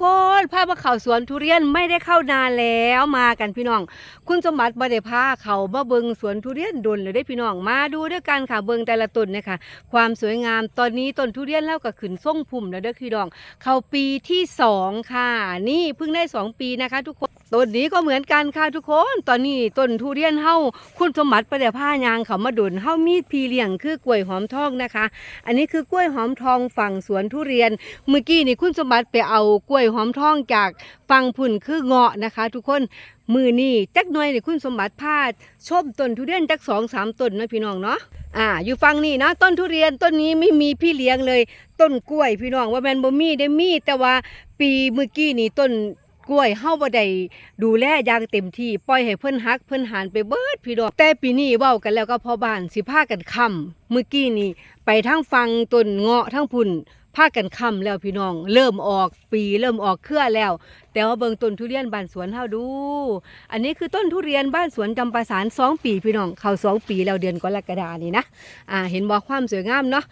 โคตรพามาเข้าสวนทุเรียนไม่ได้เข้านานแล้วมากันพี่น้อง คุณสมบัติบ่ได้พาเขามาเบิงสวนทุเรียนดนเลยได้พี่น้องมาดูด้วยกันค่ะเบิงแต่ละต้นเนี่ยค่ะความสวยงามตอนนี้ต้นทุเรียนแล้วก็ขึ้นส่งพุ่มแล้วเด้อพี่น้อง เข้าปีที่สองค่ะ นี่เพิ่งได้สองปีนะคะ ทุกคนต้นนี้ก็เหมือนกันค่ะทุกคน ตอนนี้ต้นทุเรียนเฮาคุณสมบัติประเดี๋ยวผ้ายางเขามาดนเฮามีดพีเลี้ยงคือกล้วยหอมทองนะคะ อันนี้คือกล้วยหอมทองฝั่งสวนทุเรียน เมื่อกี้นี่คุณสมบัติไปเอากล้วยหอมทองจากฝั่งพุ่นคือเงาะนะคะ ทุกคนมือนี่จักหน่อยนี่คุณสมบัติพาชมต้นทุเรียนจักสองสามต้นนะพี่น้องเนาะอ่าอยู่ฝั่งนี้นะต้นทุเรียนต้นนี้ไม่มีพี่เลี้ยงเลย ต้นกล้วยพี่น้องว่าแมนบ่มีได้มี แต่ว่าปีเมื่อกี้นี่ต้นกล้วยเฮาบ่ได้ดูแลอย่างเต็มที่ปล่อยให้เพิ่นฮักเพิ่นหานไปเบิดพี่น้องแต่ปีนี้เว้ากันแล้วก็พอบ้านสิพากันคำเมื่อกี้นี่ไปทางฟังต้นเงาะทั้งพุ่น พากันค่ำแล้วพี่น้อง เริ่มออกปี เริ่มออกเครือแล้ว แต่ว่าเบิงต้นทุเรียนบ้านสวนเฮาดู อันนี้คือต้นทุเรียนบ้านสวนจำปาสารสองปีพี่น้องเข้าสองปีแล้วเดือนกรกฎานี่นะอ่าเห็นบอกความสวยงามเนาะ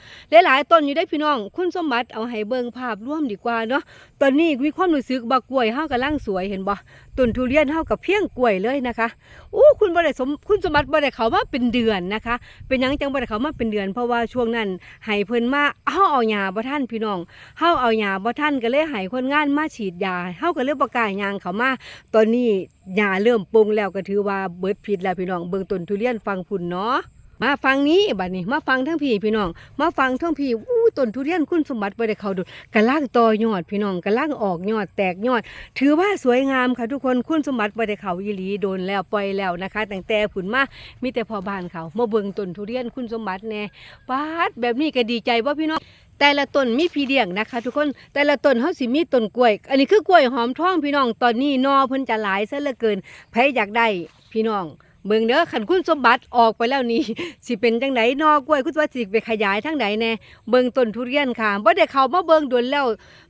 หลายๆต้นอยู่ได้พี่น้อง คุณสมบัติเอาให้เบิงภาพร่วมดีกว่าเนาะตอนนี้มีความรู้สึกบักกล้วยเฮากำลังสวยเห็นบ่ต้นทุเรียนเฮากับเพียงกล้วยเลยนะคะอู้คุณบ่ได้สมคุณสมบัติบ่ได้เข้ามาเป็นเดือนนะคะ เป็นหยังจังบ่ได้เข้ามาเป็นเดือน เพราะว่าช่วงนั้นให้เพิ่นมาเฮาเอาหญ้าบ่ทันพี่น้องเฮาเอาหญ้าบ่ทันก็เลยให้คนงานมาฉีดยาเฮาก็เลยบ่กล้ายางเข้ามาตอนนี้หญ้าเริ่มปรุงแล้วก็ถือว่าเบิดพิษแล้วพี่น้องเบิ่งต้นทุเรียนฟังพุ่นเนาะมาฟังนี้บัดนี้มาฟังทั้งพี่พี่น้อง มาฟังทั้งพี่อู้ต้นทุเรียนคุณสมบัติบ่ได้เข้าดูกำลังต่อยอดพี่น้องกำลังออกยอดแตกยอด ถือว่าสวยงามค่ะทุกคนคุณสมบัติบ่ได้เข้าอีหลีโดนแล้วปล่อยแล้วนะคะตั้งแต่ผุนมามีแต่พอบ้านเขามาเบิ่งต้นทุเรียนคุณสมบัติแน่ปาดแบบนี้ก็ดีใจบ่าพี่น้อง แต่ละต้นมีพี่เลี้ยงนะคะ ทุกคนแต่ละต้นเขาสิมีต้นกล้วย อันนี้คือกล้วยหอมท้องพี่น้องตอนนี้นอเพิ่นจะหลายซะเหลือเกินใครอยากได้พี่น้องเบิ่งเด้อขันคุณสมบัติออกไปแล้วนี่สิเป็นจังไดนอกล้วยคุณว่าสิไปขยายทางใดแน่เบิ่งต้นทุเรียนค่ะบ่ได้เข้ามาเบิ่งดวนแล้ว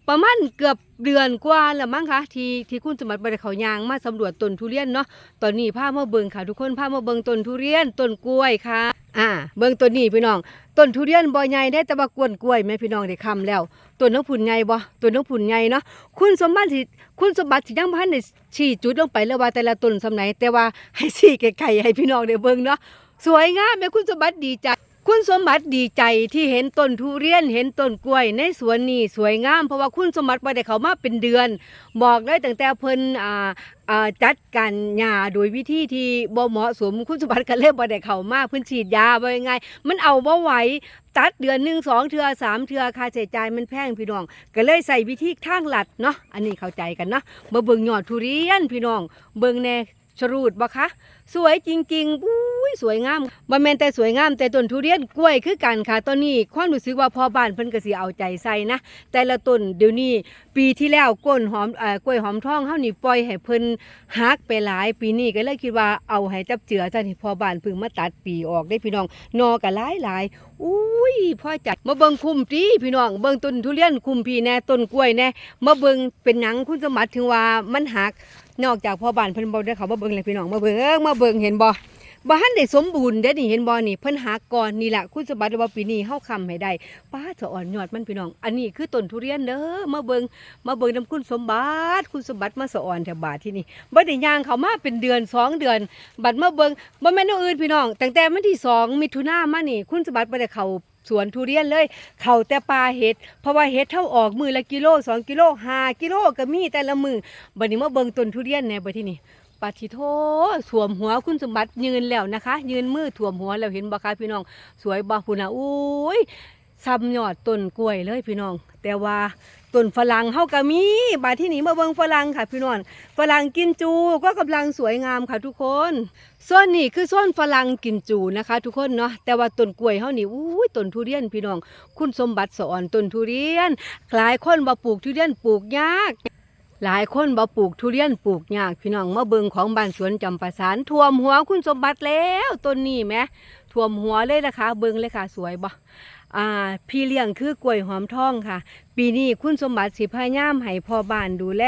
ประมาณเกือบเดือนกว่าแล้วมั้งคะที่ที่คุณสมบัติบ่ได้เข้ายางมาสำรวจต้นทุเรียนเนาะตอนนี้พามาเบิ่งค่ะ ทุกคนพามาเบิ่งต้นทุเรียนต้นกล้วยค่ะ อ่าเบิ่งต้นนี้พี่น้องต้นทุเรียนบ่ใหญ่ได้แต่ว่ากวนกล้วยแม่พี่น้องได้คำแล้วต้นน้องผุนใหญ่บ่ต้นน้องผุนใหญ่เนาะคุณสมบัติสิคุณสมบัติสิยังบ่ทันได้ชี้จุดลงไปเลยว่าแต่ละต้นสำไหนแต่ว่าให้ชี้ไกลๆให้พี่น้องได้เบิ่งเนาะสวยงามแม่คุณสมบัติดีใจ คุณสมบัติดีใจที่เห็นต้นทุเรียนเห็นต้นกล้วย ในสวนนี้สวยงามเพราะว่าคุณสมบัติบ่ได้เขามาเป็นเดือน บอกเลยตั้งแต่เพิ่นอ่าอ่าจัดการหญ้าโดยวิธีที่บ่เหมาะสมคุณสมบัติก็เลยบ่ได้เขามาเพิ่นฉีดยาบ่ยังไง มันเอาบ่ไหวตัดเดือนหนึ่งสองเทือสามเทือค่าใช้จ่ายมันแพงพี่น้อง ก็เลยใส่วิธีทางหลัดเนาะอันนี้เข้าใจกันเนาะมาเบิ่งยอดทุเรียนพี่น้องเบิ่งแน่ ชรูดบ่คะสวยจริงๆอุ้ยสวยงามบ่แม่นแต่สวยงามแต่ต้นทุเรียนกล้วยคือกันค่ะตอนนี้ความรู้สึกว่าพอบ้านเพิ่นก็สิเอาใจใส่นะ แต่ละต้นเดี๋ยวนี้ปีที่แล้วก้นหอมเอ่อกล้วยหอมทองเฮานี่ปล่อยให้เพิ่นฮักไปหลาย ปีนี้ก็เลยคิดว่าเอาให้จับเจือซะนี่พอบ้านเพิ่งมาตัดปีออกได้พี่น้องนอก็หลายหลายอุ้ยพ่อจัดมาเบิ่งคุ้มตีพี่น้องเบิ่งต้นทุเรียนคุ้มพี่แน่ต้นกล้วยแน่มาเบิ่งเป็นหยังคุณสมบัติถึงว่ามันหัก นอกจากพ่อบ้านเพิ่นบ่ได้เขามาเบิ่งเลยพี่น้องมาเบิ่งมาเบิ่งเห็นบ่บ้านได้สมบูรณ์เด้นี่เห็นบ่นี่เพิ่นหาก่อนนี่แหละคุณสมบัติว่าปีนี้เฮาคำให้ได้ป้าสะอ่อนยอดมันพี่น้อง อันนี้คือต้นทุเรียนเด้อมาเบิ่งมาเบิ่งนํคุณสมบัติคุณสมบัติมาสะอ่อนแถวบาทที่นี่บ่ได้ย่างเขามาเป็นเดือนสองเดือน บัดมาเบิ่งบ่แม่นอันอื่นพี่น้องตั้งแต่วันที่สองมิถุนายนมานี่ คุณสมบัติบ่ได้เข้า สวนทุเรียนเลย เขาแต่ปลาเห็ด เพราะว่าเห็ดเท่าออกมือละกิโลสองกิโลห้ากิโลก็มีแต่ละมือบัดนี้มาเบิ่งต้นทุเรียนแหน่บัดที่นี่ปาทิโทสวมหัวคุณสมบัติยืนแล้วนะคะ ยืนมือถ่วมหัวแล้วเห็นบ่คะพี่น้อง สวยบ่พุ่นน่ะอุ้ย ซ้ำยอดต้นกล้วยเลยพี่น้อง แต่ว่าต้นฝรั่งเฮาก็มีบาที่นี่มาเบิงฝรั่งค่ะพี่น้องฝรั่งกินจูก็กำลังสวยงามค่ะทุกคนส่วนนี้คือส่วนฝรั่งกินจูนะคะ ทุกคนเนาะแต่ว่าต้นกล้วยเฮานี่อุ้ยต้นทุเรียนพี่น้อง คุณสมบัติสอนต้นทุเรียนหลายคนบ่ปลูกทุเรียนปลูกยากหลายคนบ่ปลูกทุเรียนปลูกยากพี่น้องมาเบิงของบ้านสวนจำปาสารท่วมหัวคุณสมบัติแล้วต้นนี้แหม ท่วมหัวเลยนะคะเบิ่งเลยค่ะ สวยบ่อ่าพี่เลี้ยงคือกล้วยหอมทองค่ะ ปีนี้คุณสมบัติสิพยายามให้พ่อบ้านดูแล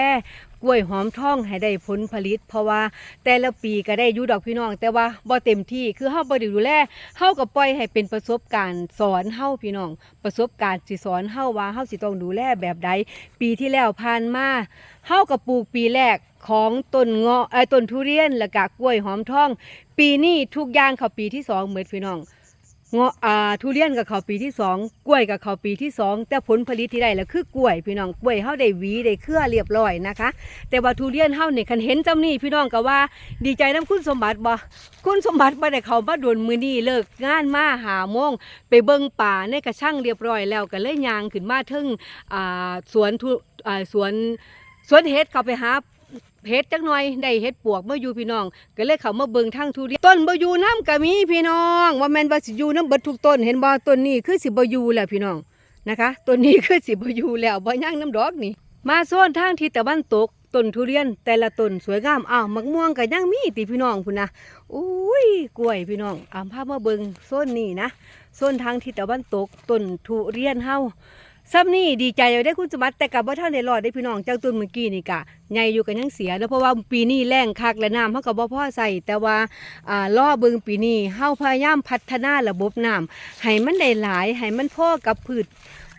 กล้วยหอมทองให้ได้ผลผลิต เพราะว่าแต่ละปีก็ได้อยู่ดอกพี่น้อง แต่ว่าบ่เต็มที่คือเฮาบ่ได้ดูแลเฮาก็ปล่อยให้เป็นประสบการณ์สอนเฮาพี่น้อง ประสบการณ์สิสอนเฮาว่าเฮาสิต้องดูแลแบบใดปีที่แล้วผ่านมาเฮาก็ปลูกปีแรก ของต้นเงาะเอ้ต้นทุเรียนแล้วก็กล้วยหอมทอง ปีนี้ทุกอย่างเข้าปีที่สองเหมือนพี่น้องเงาะอ่าทุเรียนกับเขาปีที่สองกล้วยกับเขาปีที่สองแต่ผลผลิตที่ได้แล้วคือกล้วยพี่น้องกล้วยเฮาได้หวีได้เครือเรียบร้อยนะคะ แต่ว่าทุเรียนเฮาเนี่ยคันเห็นจำนี่พี่น้องก็ว่า ดีใจน้ำคุณสมบัติบ่คุณสมบัติบ่ได้เขามาด่วนมือนี้เลิกงานมาหาโมงไปเบิ่งป่าในกระช่างเรียบร้อยแล้วก็เลยยางขึ้นมาถึงอ่าสวนทุอ่าสวนสวนเฮ็ดเขาไปหา เฮ็ดจักหน่อยได้เฮ็ดปวกเมาอยู่พี่น้อง ก็เลยเขามาเบิ่งทางทุเรียนต้นบ่อยู่น้ำก็มีพี่น้องว่าแม่นว่าสิอยู่น้ำเบิดทุกต้นเห็นบ่ต้นนี้คือสิบ่อยู่แล้วพี่น้องนะคะต้นนี้คือสิบ่อยู่แล้วบ่ย่างน้ำดอกนี่ มาโซนทางทิศตะวันตกต้นทุเรียนแต่ละต้นสวยงามอ้าวมักม่วงก็ยังมีติพี่น้องพุ่นนะอุ้ยกล้วยพี่น้องอามพามาเบิ่งโซนนี้นะโซนทางทิศตะวันตกต้นทุเรียนเฮา ซ้ำนี่ดีใจเลยได้คุณสมบัติแต่กับว่าท่านได้รอดได้พี่น้องเจ้าต้นเมื่อกี้นี่กะใหญ่อยู่กันยังเสียแล้วเพราะว่าปีนี้แรงคักและน้ำเฮาก็บ่พ่อใส่แต่ว่าอ่าล่อเบิงปีนี้เฮาพยายามพัฒนาระบบน้ำให้มันได้หลายให้มันพ่อกับพืช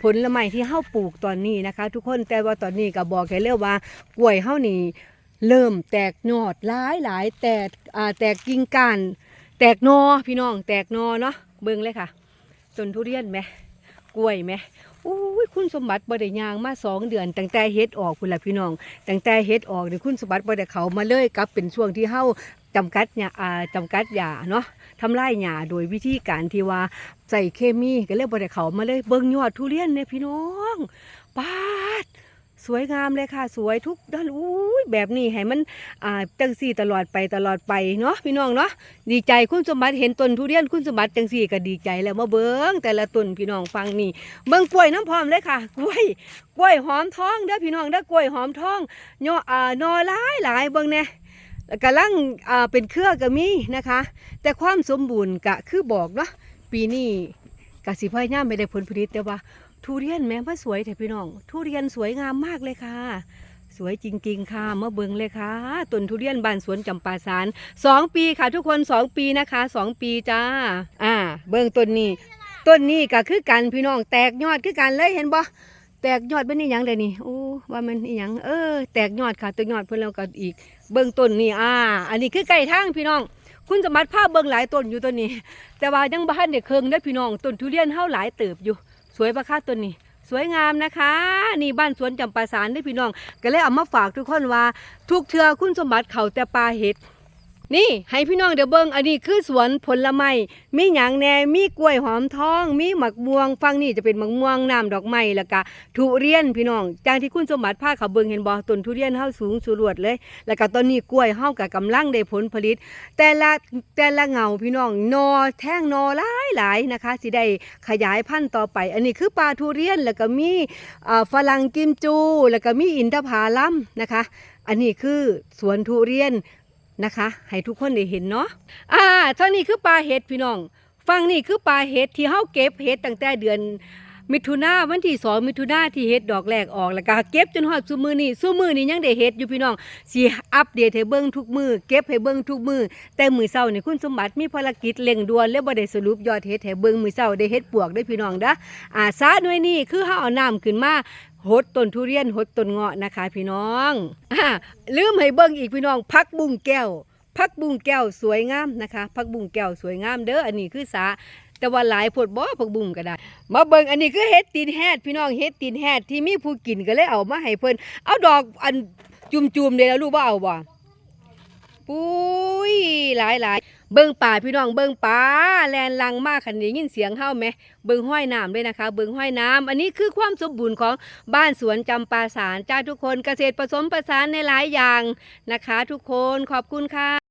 ผลไม้ที่เฮาปลูกตอนนี้นะคะ ทุกคนแต่ว่าตอนนี้ก็บอกแค่เลยว่ากล้วยเฮานี่เริ่มแตกยอดหลายหลายแตกอ่าแตกกิ่งก้านแตกนอพี่น้องแตกนอเนาะเบิ่งเลยค่ะต้นทุเรียนไหม กล้วยไหมอุ้ยคุณสมบัติบ่ได้ยางมาสองเดือน ตั้งแต่เฮ็ดออกคุณล่ะพี่น้อง ตั้งแต่เฮ็ดออกนี่คุณสมบัติบ่ได้เขามาเลยกับเป็นช่วงที่เฮาจำกัดยาจำกัดยาเนาะทำลายยาโดยวิธีการที่ว่าใส่เคมีก็เลยบ่ได้เขามาเลยเบิ่งยอดทุเรียนเนี่ยพี่น้องปาด สวยงามเลยค่ะ สวยทุกด้านอุ้ยแบบนี้ให้มันอ่าจังสี่ตลอดไปตลอดไปเนาะพี่น้องเนาะดีใจคุณสมบัติเห็นต้นทุเรียนคุณสมบัติจังสี่ก็ดีใจแล้วมาเบิ่งแต่ละต้นพี่น้องฟังนี่เบิ่งกล้วยน้ำพร้อมเลยค่ะกล้วยกล้วยหอมทองเด้อพี่น้องเด้อกล้วยหอมทองยออ่านอหลายหลายเบิ่งแน่แล้วกำลังอ่าเป็นเครือก็มีนะคะ แต่ความสมบูรณ์ก็คือบอกเนาะปีนี้กสิพยายามไม่ได้ผลผลิตแต่ว่า ทุเรียนแม้ว่าสวยแต่พี่น้อง ทุเรียนสวยงามมากเลยค่ะ สวยจริง ๆ ค่ะมาเบิงเลยค่ะต้นทุเรียนบานสวนจำปาสารสองปีค่ะ ทุกคนสองปีนะคะสองปีจ้า อ่า เบิงต้นนี้ต้นนี้ก็คือกันพี่น้องแตกยอดคือกันเลยเห็นบ่แตกยอดเป็นนี่ยังเดยวนี่โอ้ว่ามันอีหยังเออแตกยอดค่ะตัวยอดเพิ่นแล้วก็อีก เบิ่งต้นนี่อ่า อันนี้คือไก่ทางพี่น้อง คุณสมบัติภาพเบิ่งหลายต้นอยู่ตัวนี้ แต่ว่ายังบ้านเด็กเคิงได้พี่น้องต้นทุเรียนเฮาหลายเติบอยู่ สวยปะคะตัวนี้ สวยงามนะคะ นี่บ้านสวนจำปาสารได้พี่น้อง ก็เลยเอามาฝากทุกคนว่า ทุกเทือคุณสมบัติเขาแต่ปลาเห็ด นี่ให้พี่น้องเดี๋ยวเบิ่งอันนี้คือสวนผลไม้มีหยังแหน่มีกล้วยหอมทอง มีหมักม่วงฟังนี่จะเป็นหมักม่วงน้ำดอกไม้แล้วก็ทุเรียนพี่น้องจางที่คุณสมบัติพาเขาเบิ่งเห็นบ่ต้นทุเรียนเฮาสูงสุรวดเลย แล้วก็ตอนนี้กล้วยเฮาก็กำลังได้ผลผลิต แต่ละแต่ละเงาพี่น้องนอแท่งนอหลายหลายนะคะสิได้ขยายพันธุ์ต่อไป อันนี้คือปลาทุเรียนแล้วก็มีฝรั่งกิมจู แล้วก็มีอินทผลัมนะคะ อันนี้คือสวนทุเรียน นะคะ ให้ทุกคนได้เห็นเนาะอ่าท่านี้คือปลาเห็ดพี่น้องฟังนี่คือปลาเห็ดที่เฮาเก็บเห็ดตั้งแต่เดือนมิถุนาวันที่สองมิถุนาที่เฮ็ดดอกแรกออกแล้วก็เก็บจนฮอดซุมือนี่ซุมือนี่ยังได้เฮ็ดอยู่พี่น้องสิอัปเดตให้เบิ่งทุกมือเก็บให้เบิ่งทุกมือแต่มือเช้านี่คุณสมบัติมีภารกิจเร่งด่วนเลยบ่ได้สรุปยอดเฮ็ดให้เบิ่งมือเช้าได้เฮ็ดปวกได้พี่น้องเด้ออ่าสาหน่วยนี้คือเฮาเอาน้ำขึ้นมา หดต้นทุเรียนหดต้นเงาะนะคะ พี่น้องอ่าลืมให้เบิ่งอีกพี่น้องพักบุ้งแก้วพักบุ้งแก้วสวยงามนะคะพักบุ้งแก้วสวยงามเด้ออันนี้คือสาแต่ว่าหลายผดบ่พักบุ้งก็ได้ มาเบิ่งอันนี้คือเฮ็ดตีนแฮดพี่น้องเฮ็ดตีนแฮดที่มีผู้กินก็เลยเอามาให้เพิ่นเอาดอกอันจุ่มๆเลยแล้วรู้บ่เอาบ่ ปุ้ยหลายหลายเบิ้งป่าพี่น้องเบิ้งป่าแลนลังมากขนาดนี้ยินเสียงเฮาไหมเบิ้งห้อยน้ำด้วยนะคะ เบิ้งห้อยน้ำอันนี้คือความสมบูรณ์ของบ้านสวนจำปาสารจ้าทุกคนเกษตรผสมผสานในหลายอย่างนะคะ ทุกคนขอบคุณค่ะ